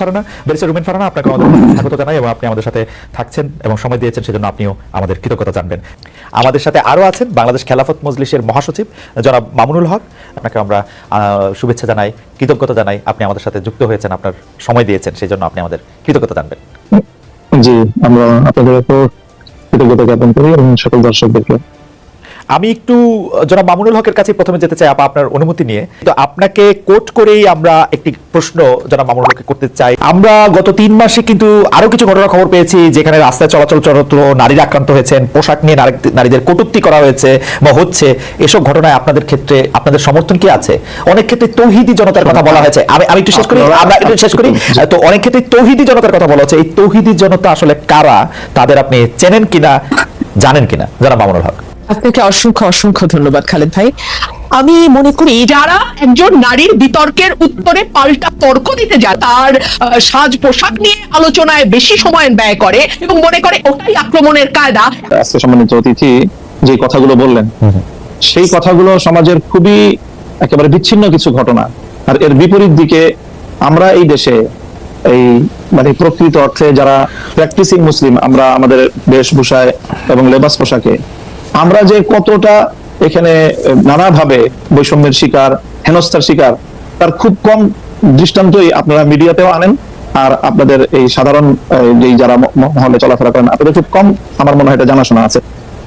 ফারানা barrister rumen ফারানা, আপনাকে আমাদের স্বাগত জানাই এবং আপনি আমাদের সাথে থাকছেন এবং সময় দিয়েছেন, সেজন্য আপনিও আমাদের কৃতজ্ঞতা জানবেন। আমাদের সাথে আরও আছেন বাংলাদেশ খেলাফত মজলিসের মহাসচিব, জনাব মামুনুল হক। আপনাকে আমরা শুভেচ্ছা জানাই, কৃতজ্ঞতা জানাই, আপনি আমাদের সাথে যুক্ত হয়েছেন, আপনার সময় দিয়েছেন সেই জন্য আপনি আমাদের কৃতজ্ঞতা জানবেন। জি, আমরা আপনাদের কৃতজ্ঞতা জ্ঞাপন করি এবং সকল দর্শকদেরকে আমি একটু, জনাব মামুনুল হকের কাছে প্রথমে যেতে চাই, আপা আপনার অনুমতি নিয়ে। তো আপনাকে কোট করেই আমরা একটি প্রশ্ন, জনাব মামুনুল হককে করতে চাই। আমরা গত তিন মাসে কিন্তু আরও কিছু ঘটনা খবর পেয়েছি, যেখানে রাস্তায় চলাচল চরত নারীরা আক্রান্ত হয়েছেন, পোশাক নিয়ে নারীদের কটূক্তি করা হয়েছে বা হচ্ছে। এসব ঘটনায় আপনাদের ক্ষেত্রে, আপনাদের সমর্থন কি আছে? অনেক ক্ষেত্রে তৌহিদি জনতার কথা বলা হয়েছে। আমি আমি একটু শেষ করি, আমরা একটু শেষ করি। তো অনেক ক্ষেত্রে তৌহিদি জনতার কথা বলা হচ্ছে। এই তৌহিদি জনতা আসলে কারা? তাদের আপনি চেনেন কিনা? জানেন কিনা? জনাব মামুনুল হক। আপনাকে অসংখ্য অসংখ্য ধন্যবাদ খালেদ ভাই। আমি মনে করি যারা একজন নারীর বিতর্কের উত্তরে পাল্টা তর্ক দিতে যায় তার সাজ পোশাক নিয়ে আলোচনায় বেশি সময় ব্যয় করে এবং মনে করে ওটাই আক্রমণের কায়দা। আজকে সম্মানিত অতিথি যে কথাগুলো বললেন সেই কথাগুলো সমাজের খুবই একেবারে বিচ্ছিন্ন কিছু ঘটনা। আর এর বিপরীত দিকে আমরা এই দেশে এই মানে প্রকৃত অর্থে যারা প্র্যাকটিসিং মুসলিম আমরা আমাদের বেশভূষায় এবং লেবাস পোশাকে আমরা যে কতটা এখানে নানাভাবে বৈষম্যের শিকার, হেনস্থার শিকার, তার খুব কম দৃষ্টান্তই আপনারা মিডিয়াতেও আনেন। আর আপনাদের এই সাধারণ যেই যারা মহলে চলাফেরা করেন, আপনাদের খুব কম আমার মনে হয় এটা জানাশোনা আছে।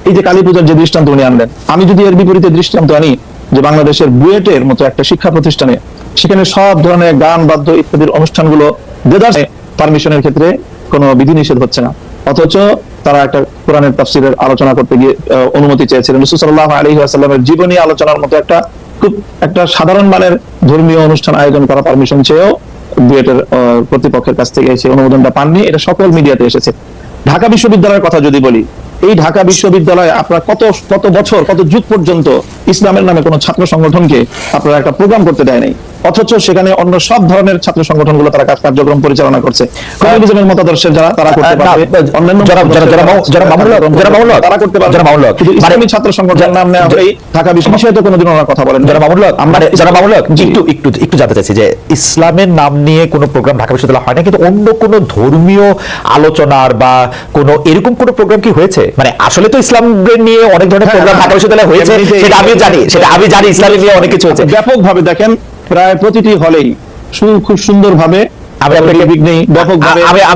এই যে কালী পূজার যে দৃষ্টান্ত উনি আনলেন, আমি যদি এর বিপরীতে দৃষ্টান্ত আনি, যে বাংলাদেশের বুয়েটের মতো একটা শিক্ষা প্রতিষ্ঠানে, সেখানে সব ধরনের গান, বাদ্য ইত্যাদির অনুষ্ঠানগুলো দেদার, পারমিশনের ক্ষেত্রে কোনো বিধিনিষেধ হচ্ছে না। অথচ তারা একটা কোরআনের তাফসিরের আলোচনা করতে গিয়ে অনুমতি চেয়েছিলেন। রসুল সাল্লাহ আলী আসাল্লামের জীবনী আলোচনার মতো একটা খুব একটা সাধারণ মানের ধর্মীয় অনুষ্ঠান আয়োজন করা পারমিশন চেয়েও বুয়েটের কর্তৃপক্ষের কাছ থেকে সেই অনুমোদনটা পাননি। এটা সকল মিডিয়াতে এসেছে। ঢাকা বিশ্ববিদ্যালয়ের কথা যদি বলি, এই ঢাকা বিশ্ববিদ্যালয়ে আপনারা কত কত বছর, কত যুগ পর্যন্ত ইসলামের নামে কোনো ছাত্র সংগঠনকে আপনারা একটা প্রোগ্রাম করতে দেয় নাই। অথচ সেখানে অন্য সব ধরনের ছাত্র সংগঠনগুলো তারা কার্যক্রম পরিচালনা করছে। কমিউনিজমের মতাদর্শের যারা তারা করতে পারবে। অন্যান্য যারা- যারা- যারা যারা যারা তারা করতে পারবে। যারা ইসলামী মানে- ছাত্র সংগঠনের নাম নেওয়া হলেই ঢাকা বিশ্ববিদ্যালয়ে তো কোনোদিন ওনারা কথা বলেন যারা আমরা যারা মামুনুল একটু একটু একটু জানতে চাইছি যে ইসলামের নাম নিয়ে কোনো প্রোগ্রাম ঢাকা বিশ্ববিদ্যালয় হয় না কিন্তু অন্য কোনো ধর্মীয় আলোচনার বা কোনো এরকম কোনো প্রোগ্রাম কি হয়েছে? মানে আসলে তো ইসলামের নিয়ে অনেক ধরনের হ্যাঁ, প্রোগ্রাম হ্যাঁ, ঢাকা বিশ্ববিদ্যালয়ে হয়েছে সেটা আমি জানি সেটা আমি জানি ইসলামের নিয়ে অনেক কিছু হয়েছে। ব্যাপক ভাবে দেখেন প্রায় প্রতিটি হলেই খুব সুন্দর ভাবে আমি আপনাকে- নির্বিঘ্নে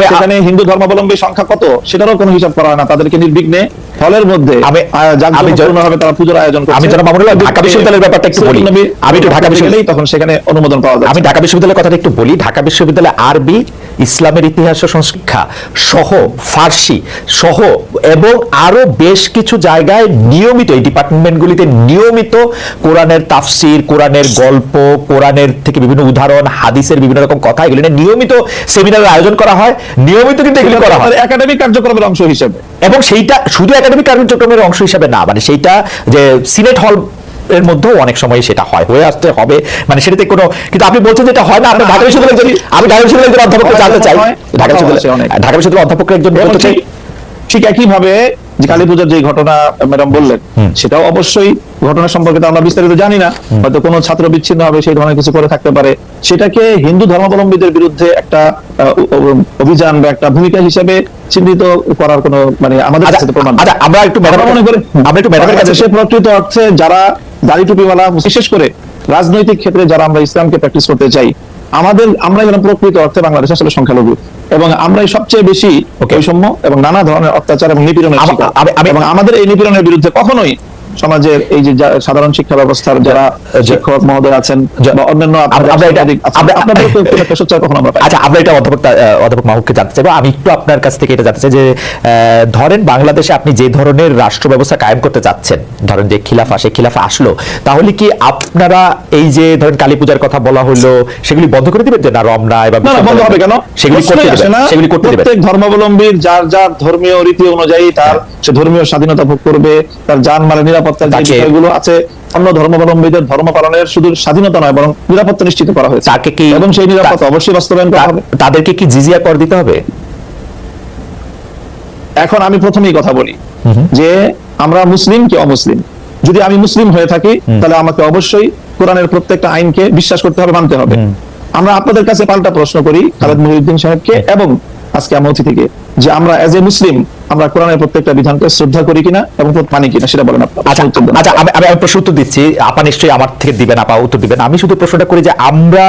সেখানে হিন্দু ধর্মাবলম্বী সংখ্যা কত? সেটারও কোনো হিসাব করা হয় না। তাদেরকে নির্বিঘ্নে হলের মধ্যে তারা পুজোর আয়োজন আমি যারা মামুনুল ঢাকা বিশ্ববিদ্যালয়ের ব্যাপারটা একটু বলি। আমি একটু ঢাকা বিশ্ববিদ্যালয়- তখন সেখানে অনুমোদন পাওয়া যায় আমি ঢাকা বিশ্ববিদ্যালয়ের কথাটা একটু বলি। ঢাকা বিশ্ববিদ্যালয়ে আরবি ইসলামের ইতিহাস ও সংস্কৃতি সহ ফার্সি সহ এবং আরও বেশ কিছু জায়গায় নিয়মিত এই ডিপার্টমেন্টগুলিতে নিয়মিত কোরআনের তাফসির কোরআনের গল্প কোরআনের থেকে বিভিন্ন উদাহরণ হাদিসের বিভিন্ন রকম কথা এগুলি নিয়ে নিয়মিত সেমিনারের আয়োজন করা হয়। নিয়মিত কিন্তু এগুলি করা হয়। একাডেমিক কার্যক্রমের অংশ হিসেবে। এবং সেইটা শুধু একাডেমিক কার্যক্রমের অংশ হিসাবে না মানে সেইটা যে সিনেট হল এর মধ্যেও অনেক সময় সেটা হয় হয়ে আসতে হবে। মানে সেটাতে কোনো কিন্তু আপনি বলছেন যেটা হয় না আপনি ঢাকা বিশ্ববিদ্যালয়ের আমি ঢাকা বিশ্ববিদ্যালয়ের একজন অধ্যাপককে জানতে চাই। ঢাকা হয়, বিশ্ববিদ্যালয় ঢাকা বিশ্ববিদ্যালয়ের অধ্যাপকের একজন ঠিক- ঠিক একই ভাবে যে কালী পূজার যে ঘটনা ম্যাডাম বললেন সেটাও অবশ্যই ঘটনা সম্পর্কে তো আমরা বিস্তারিত জানি না হয়তো কোনো ছাত্র বিচ্ছিন্ন হবে সেই ধরনের কিছু করে থাকতে পারে। সেটাকে হিন্দু ধর্মাবলম্বীদের বিরুদ্ধে একটা অভিযান বা একটা ভূমিকা হিসেবে চিহ্নিত করার কোনো মানে আমাদের আচ্ছা, কাছে প্রমাণ আচ্ছা, আমরা একটু মনে করি আমরা একটু ম্যাডামের কাছে- সে প্রকৃত অর্থে যারা দাড়ি টুপিওয়ালা বিশেষ করে রাজনৈতিক ক্ষেত্রে যারা আমরা ইসলামকে প্র্যাকটিস করতে চাই আমাদের আমরা যেন প্রকৃত অর্থে বাংলাদেশ আসলে সংখ্যালঘু এবং আমরাই সবচেয়ে বেশি. বৈষম্য এবং নানা ধরনের অত্যাচার এবং নিপীড়নের এবং আমাদের এই নিপীড়নের বিরুদ্ধে কখনোই সমাজের এই যে সাধারণ শিক্ষা ব্যবস্থার যারা শিক্ষক মহোদয় আছেন বা অন্যান্য। আচ্ছা আমরা এটা অধ্যাপক অধ্যাপক মাহবুবকে জানতে চাইব। আমি একটু আপনার কাছ থেকে এটা জানতে চাই যে ধরেন বাংলাদেশে আপনি যে ধরনের রাষ্ট্র ব্যবস্থা কায়েম করতে চাচ্ছেন ধরেন যে খিলাফা সে খিলাফা আসলো তাহলে কি আপনারা এই যে ধরেন কালী পূজার কথা বলা হলো সেগুলি বন্ধ করে দিবেন যে না রমনায় বা বন্ধ হবে কেন? সেগুলি করতে দিবেন। সেগুলি করতে দিবেন। প্রত্যেক ধর্মাবলম্বীর যার যার ধর্মীয় রীতি অনুযায়ী তার সে ধর্মীয় স্বাধীনতা ভোগ করবে তার যান জানমালের নিরাপত্তার যে বিষয়গুলো আছে অন্য ধর্মাবলম্বীদের ধর্ম পালনের শুধু স্বাধীনতা নয় বরং নিরাপত্তা নিশ্চিত করা হয়েছে। তাকে কি এবং সেই নিরাপত্তা অবশ্যই বাস্তবায়ন করা হবে। তাদেরকে কি জিজিয়া কর দিতে হবে? এখন আমি প্রথমেই কথা বলি যে আমরা মুসলিম কি অমুসলিম? যদি আমি মুসলিম হয়ে থাকি তাহলে আমাকে অবশ্যই কোরআনের প্রত্যেকটা আইনকে বিশ্বাস করতে হবে মানতে হবে। আমরা আপনাদের কাছে পাল্টা প্রশ্ন করি খালেদ মহিউদ্দিন সাহেবকে এবং আজকে আমার অতিথিকে যে আমরা এজ এ মুসলিম আমরা কোরআনের প্রত্যেকটা বিধানকে শ্রদ্ধা করি কিনা এবং মানি কিনা সেটা বলেন আচ্ছা আচ্ছা আমি আমি প্রশ্ন উত্তর দিচ্ছি। আপা নিশ্চয়ই আমার থেকে দিবেন আপা উত্তর দিবেন। আমি শুধু প্রশ্নটা করি যে আমরা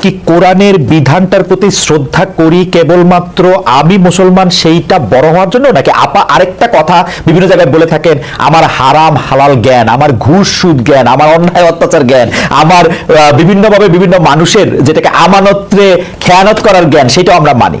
কি কোরআনের বিধানটার প্রতি শ্রদ্ধা করি কেবলমাত্র আমি মুসলমান সেইটা বড় হওয়ার জন্য? নাকি আপা আরেকটা কথা বিভিন্ন জায়গায় বলে থাকেন আমার হারাম হালাল জ্ঞান আমার ঘুষ সুদ জ্ঞান আমার অন্যায় অত্যাচার জ্ঞান আমার বিভিন্নভাবে বিভিন্ন মানুষের যেটাকে আমানত্রে খেয়ানত করার জ্ঞান সেটাও আমরা মানি।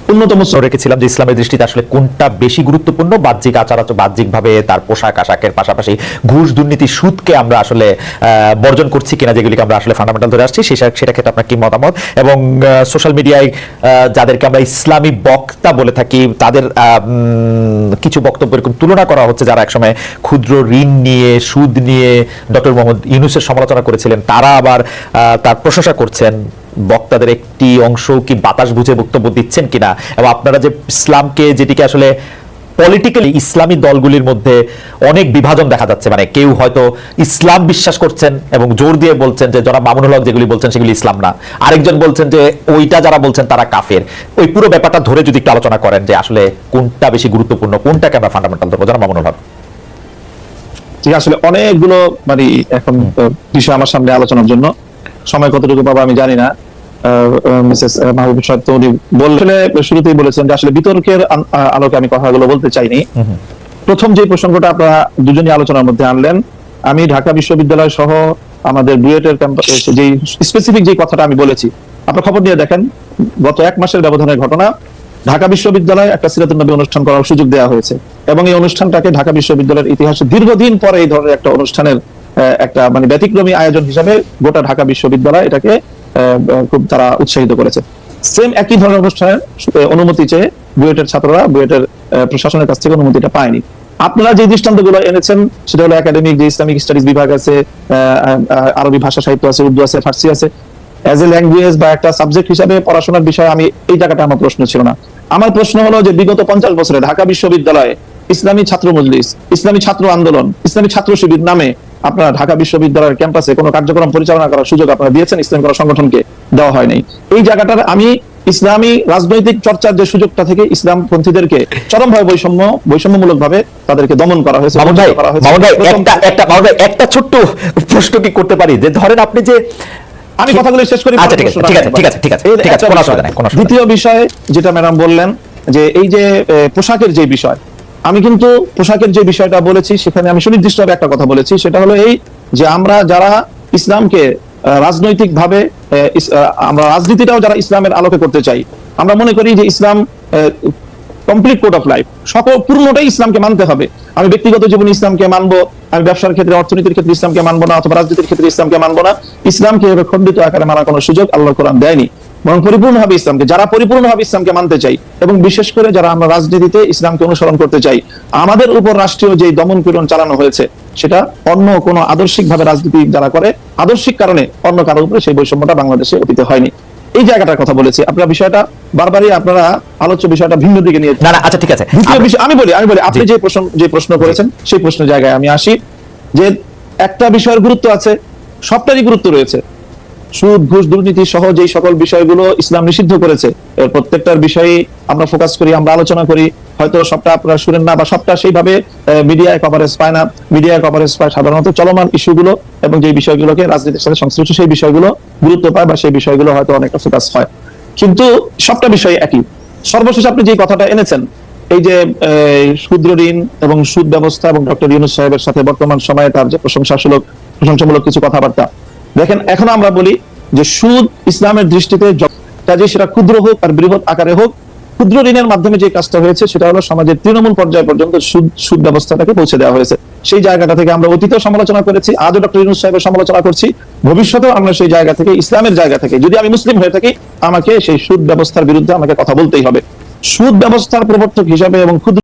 মুসলিম রেখেছিলাম যে ইসলামের দৃষ্টিতে আসলে কোনটা বেশি গুরুত্বপূর্ণ, বাহ্যিক আচার আচরণ বাহ্যিক ভাবে তার পোশাক আশাকের পাশাপাশি ঘুষ দুর্নীতি সুদকে আমরা আসলে বর্জন করছি কিনা যেগুলিকে আমরা আসলে ফান্ডামেন্টাল ধরে আসছি সেটা সেটা ক্ষেত্রে আপনার কি মতামত? এবং সোশ্যাল মিডিয়ায় যাদেরকে আমরা ইসলামী বক্তা বলে থাকি, তাদের কিছু বক্তব্য এরকম তুলনা করা হচ্ছে যারা একসময় ক্ষুদ্র ঋণ নিয়ে, সুদ নিয়ে ডক্টর মোহাম্মদ ইউনুসের সমালোচনা করেছিলেন, তারা আবার তার প্রশংসা করছেন। বক্তাদের একটি অংশ কি বাতাস বুঝে বক্তব্য দিচ্ছেন কিনা? এবং আপনারা যে ইসলামকে যেটিকে আসলে পলিটিক্যালি ইসলামী দলগুলির মধ্যে অনেক বিভাজন দেখা যাচ্ছে মানে কেউ হয়তো ইসলাম বিশ্বাস করছেন এবং জোর দিয়ে বলছেন যে যারা মামুনুল হক যেগুলি বলছেন সেগুলি ইসলাম না। আরেকজন বলছেন যে ওইটা যারা বলছেন তারা কাফের। ওই পুরো ব্যাপারটা ধরে যদি একটু আলোচনা করেন যে আসলে কোনটা বেশি গুরুত্বপূর্ণ কোনটাকে আমরা ফান্ডামেন্টাল ধরবো? যারা মামুনুল হক। ঠিক আসলে অনেকগুলো মানে এখন বিষয় আমার সামনে আলোচনার জন্য। সময় কতটুকু পাবো আমি জানি না। মিসেস মাহবুব সাহেব তো উনি শুরুতেই বলেছেন যে আসলে বিতর্কের আলোকে আমি কথাগুলো বলতে চাইনি। প্রথম যে প্রসঙ্গটা আপনারা দুজনই আলোচনার মধ্যে আনলেন আমি ঢাকা বিশ্ববিদ্যালয় সহ আমাদের বুয়েটের ক্যাম্পাসে যে স্পেসিফিক যে কথাটা আমি বলেছি আপনার খবর নিয়ে দেখেন গত এক মাসের ব্যবধানের ঘটনা ঢাকা বিশ্ববিদ্যালয়ে একটা সিরাতুল নবী অনুষ্ঠান করার সুযোগ দেওয়া হয়েছে এবং এই অনুষ্ঠানটাকে ঢাকা বিশ্ববিদ্যালয়ের ইতিহাসে দীর্ঘদিন পরে এই ধরনের একটা অনুষ্ঠানের একটা মানে ব্যতিক্রমী আয়োজন হিসাবে গোটা ঢাকা বিশ্ববিদ্যালয় এটাকে খুব তারা উৎসাহিত করেছে। সেম একই ধরনের অনুষ্ঠানের অনুমতি চেয়ে বুয়েটের ছাত্ররা বুয়েটের প্রশাসনের কাছ থেকে অনুমতিটা পায়নি। আপনারা যে দৃষ্টান্তগুলো এনেছেন, সেটা হলো একাডেমিক যে ইসলামিক স্টাডিজ বিভাগ আছে আরবি ভাষা সাহিত্য আছে, উর্দু আছে, ফার্সি আছে। অ্যাজ এ ল্যাঙ্গুয়েজ বা একটা সাবজেক্ট হিসাবে পড়াশোনার বিষয়ে আমি এই জায়গাটা আমার প্রশ্ন ছিল না। আমার প্রশ্ন হলো যে বিগত পঞ্চাশ বছরে ঢাকা বিশ্ববিদ্যালয়ে ইসলামী ছাত্র মজলিস, ইসলামী ছাত্র আন্দোলন, ইসলামী ছাত্র শিবির নামে আপনারা ঢাকা বিশ্ববিদ্যালয়ের ক্যাম্পাসে কোনো কার্যক্রম পরিচালনা করার সুযোগ আপনারা দিয়েছেন? ইসলামী কোনো সংগঠনকে দেওয়া হয় নাই এই জায়গাটার আমি ইসলামী রাজনৈতিক চর্চার যে সুযোগটা থেকে ইসলাম পন্থীদেরকে চরমভাবে বৈষম্য বৈষম্যমূলক ভাবে তাদেরকে দমন করা হয়েছে করা একটা একটা একটা ছোট্ট প্রশ্ন কি করতে পারি? যে ধরেন আপনি যে আমি কথাগুলো শেষ করি আচ্ছা ঠিক আছে ঠিক আছে ঠিক আছে ঠিক আছে দ্বিতীয় বিষয় যেটা ম্যাডাম বললেন যে এই যে পোশাকের যে বিষয় আমি কিন্তু পোশাকের যে বিষয়টা বলেছি, সেখানে আমি সুনির্দিষ্টভাবে একটা কথা বলেছি, সেটা হলো এই যে আমরা যারা ইসলামকে রাজনৈতিক ভাবে আমরা রাজনীতিটাও যারা ইসলামের আলোকে করতে চাই, আমরা মনে করি যে Islam complete code of life সকল পূর্ণটাই ইসলামকে মানতে হবে। আমি ব্যক্তিগত জীবনে ইসলামকে মানবো, আমি ব্যবসার ক্ষেত্রে, অর্থনীতির ক্ষেত্রে ইসলামকে মানবো না, অথবা রাজনীতির ক্ষেত্রে ইসলামকে মানবো না। ইসলামকে খণ্ডিত আকারে মানার কোনো সুযোগ আল্লাহ কোরআন দেয়নি। বরং পরিপূর্ণভাবে ইসলামকে যারা পরিপূর্ণভাবে ইসলামকে মানতে চাই এবং বিশেষ করে যারা আমরা রাজনীতিতে ইসলামকে অনুসরণ করতে চাই আমাদের উপর রাষ্ট্রীয় যে দমন পীড়ন চালানো হয়েছে সেটা অন্য কোনো আদর্শিক ভাবে রাজনীতি যারা করে আদর্শিক কারণে অন্য কারোর উপরে সেই বৈষম্যটা বাংলাদেশে অতীতে হয়নি। এই জায়গাটার কথা বলেছি। আপনারা বিষয়টা বারবারই আপনারা আলোচ্য বিষয়টা ভিন্ন দিকে নিয়ে না না আচ্ছা ঠিক আছে। দ্বিতীয় বিষয় আমি বলি আমি বলি আপনি যে প্রশ্ন যে প্রশ্ন করেছেন সেই প্রশ্ন জায়গায় আমি আসি যে একটা বিষয়ের গুরুত্ব আছে সবটারই গুরুত্ব রয়েছে। সুদ, ঘুষ, দুর্নীতি সহ যেই সকল বিষয়গুলো ইসলাম নিষিদ্ধ করেছে, এর প্রত্যেকটার বিষয়ে আমরা ফোকাস করি, আমরা আলোচনা করি। হয়তো সবটা আপনারা শুনেন না বা সবটা সেইভাবে মিডিয়ায় কভারেজ পায় না। মিডিয়ায় কভারেজ পায় সাধারণত চলমান ইস্যুগুলো এবং যে বিষয়গুলোকে রাজনীতির সাথে সংশ্লিষ্ট সেই বিষয়গুলো গুরুত্ব পায় বা সেই বিষয়গুলো হয়তো অনেকটা ফোকাস হয়। কিন্তু সবটা বিষয় একই। সর্বশেষ আপনি যে কথাটা এনেছেন, এই যে ক্ষুদ্র ঋণ এবং সুদ ব্যবস্থা এবং ডক্টর ইউনুস সাহেবের সাথে বর্তমান সময়ে তার যে প্রশংসাসূলক, প্রশংসামূলক কিছু কথাবার্তা দেখেন, এখন আমরা বলি যে সুদ ইসলামের দৃষ্টিতে কাজে সেটা ক্ষুদ্র হোক আর বৃহৎ আকারে হোক, ক্ষুদ্র ঋণের মাধ্যমে যে কাজটা হয়েছে, সেটা হলো সমাজের তৃণমূল পর্যায় পর্যন্ত সুদ সুদ ব্যবস্থাটাকে পৌঁছে দেওয়া হয়েছে। সেই জায়গাটা থেকে আমরা অতীতেও সমালোচনা করেছি, আজও ডক্টর ইউনুস সাহেবের সমালোচনা করছি। ভবিষ্যতেও আমরা সেই জায়গা থেকে, ইসলামের জায়গা থেকে, যদি আমি মুসলিম হয়ে থাকি, আমাকে সেই সুদ ব্যবস্থার বিরুদ্ধে আমাকে কথা বলতেই হবে। সুদ ব্যবস্থার প্রবর্তক হিসাবে এবং ক্ষুদ্র